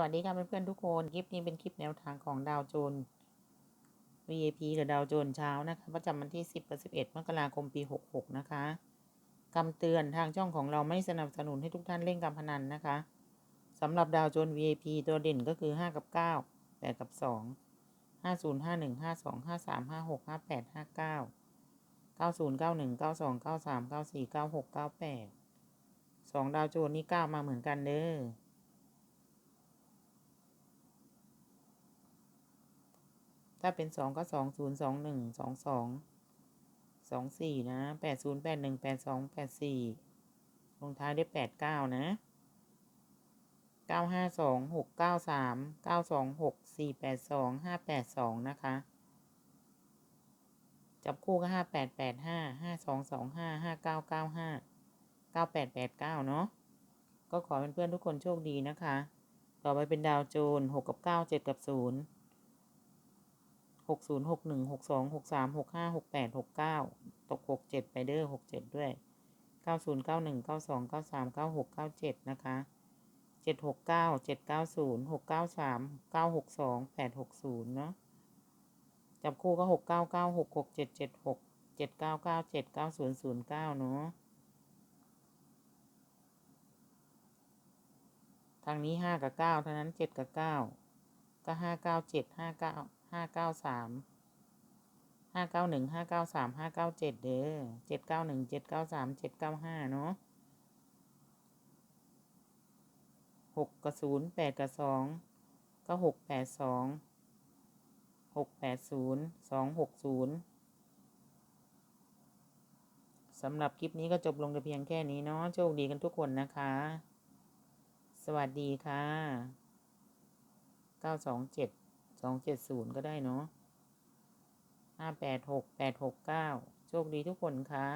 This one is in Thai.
วัสดีค่ะเพื่อนๆทุกคน คลิปนี้เป็นคลิปแนวทางของดาวโจน VAP กับดาวโจนเช้านะคะประจำวันที่ 10กับ11 มกราคมปี 66 นะคะคำเตือนทางช่องของเราไม่สนับสนุนให้ทุกท่านเล่นการพนันนะคะสำหรับดาวโจน VAP ตัวเด่นก็คือ 5 กับ 9 8 กับ 2 50 51 52 53 56 58 59 90 91 92 93 94 96 98 2 ดาวโจนนี่9มาเหมือนกันเด้อ ถ้าเป็นสองก็สองศูนย์สองหนึ่งสองสองสองสี่นะแปดศูนย์แปดหนึ่งแปดสองแปดสี่ลงท้ายด้วยแปดเก้านะเก้าห้าสองหกเก้าสามเก้าสองหกสี่แปดสองห้าแปดสองนะคะจับคู่ก็ห้าแปดแปดห้าห้าสองสองห้าห้าเก้าเก้าห้าเก้าแปดแปดเก้าเนาะก็ขอเพื่อนๆทุกคนโชคดีนะคะ ต่อไปเป็นดาวโจนหกกับเก้าเจ็ดกับศูนย์ หกศูนย์หกหนึ่งหกสองหกสามหกห้าหกแปดหกเก้าตกหกเจ็ดไปเด้อหกเจ็ดด้วยเก้าศูนย์เก้าหนึ่งเก้าสองเก้าสามเก้าหกเก้าเจ็ดนะคะเจ็ดหกเก้าเจ็ดเก้าศูนย์หกเก้าสามเก้าหกสองแปดหกศูนย์เนาะจับคู่ก็หกเก้าเก้าหกหกเจ็ดเจ็ดหกเจ็ดเก้าเก้าเจ็ดเก้าศูนย์ศูนย์เก้าเนาะทางนี้ห้ากับเก้าเท่านั้นเจ็ดกับเก้าก็ห้าเก้าเจ็ดห้าเก้า ห้าเก้าสามห้าเก้าหนึ่งห้าเก้าสามห้าเก้าเจ็ดเด้อเจ็ดเก้าหนึ่งเจ็ดเก้าสามเจ็ดเก้าห้าเนาะหกกับศูนย์แปดกับสองก็หกแปดสองหกแปดศูนย์สองหกศูนย์สำหรับคลิปนี้ก็จบลงแต่เพียงแค่นี้เนาะโชคดีกันทุกคนนะคะ สวัสดีค่ะเก้าสองเจ็ด องเจ็ดศูนย์ก็ได้เนาะห้าแปดหกแปดหกเก้าโชคดีทุกคนค่ะ